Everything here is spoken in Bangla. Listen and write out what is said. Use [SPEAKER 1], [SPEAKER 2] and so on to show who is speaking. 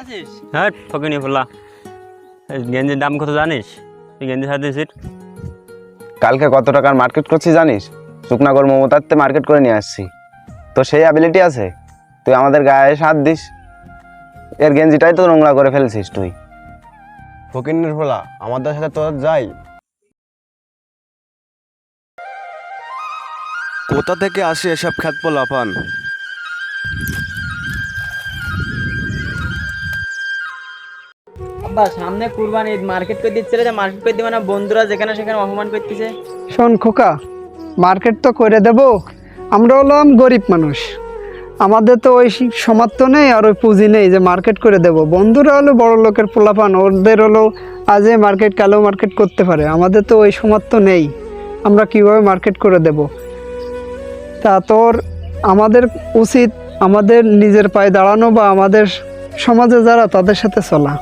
[SPEAKER 1] আছিস?
[SPEAKER 2] হ্যাঁ ফকিনি ফুলা এই গেঞ্জির দাম কত জানিস? তুই গেঞ্জি সাথে দিছিস।
[SPEAKER 3] কালকে কত টাকার মার্কেট করছি জানিস? শুকনাগর মমতাতে মার্কেট করে নিয়ে আসছি। তো সেই অ্যাবিলিটি আছে? তুই আমাদের গায়ে সাথ দিস। এর গেঞ্জিটাই তো নোংরা করে ফেলছিস তুই।
[SPEAKER 4] ফকিনের ফোলা আমাদের সাথে তোর যাই। কোথা থেকে আসে এসব খ্যাত পোলাপান
[SPEAKER 1] আব্বা সামনে কুরবানি ঈদ মার্কেট করে দিচ্ছে রে মার্কেট করে দিবে বন্ধুরা যেখানে সেখানে অপমান করতেছে।
[SPEAKER 5] শোন খোকা মার্কেট তো করে দেব আমরা হলাম গরিব মানুষ। আমাদের তো ওই সমাত্য নেই আর ওই পুঁজি নেই যে মার্কেট করে দেব। বন্ধুরা হলো বড় লোকের পোলাপান, ওদের হলো আজে মার্কেট কালো মার্কেট করতে পারে। আমাদের তো ওই সমাত্য নেই, আমরা কীভাবে মার্কেট করে দেব? তা তোর আমাদের উচিত আমাদের নিজের পায়ে দাঁড়ানো বা আমাদের সমাজে যারা তাদের সাথে চলা।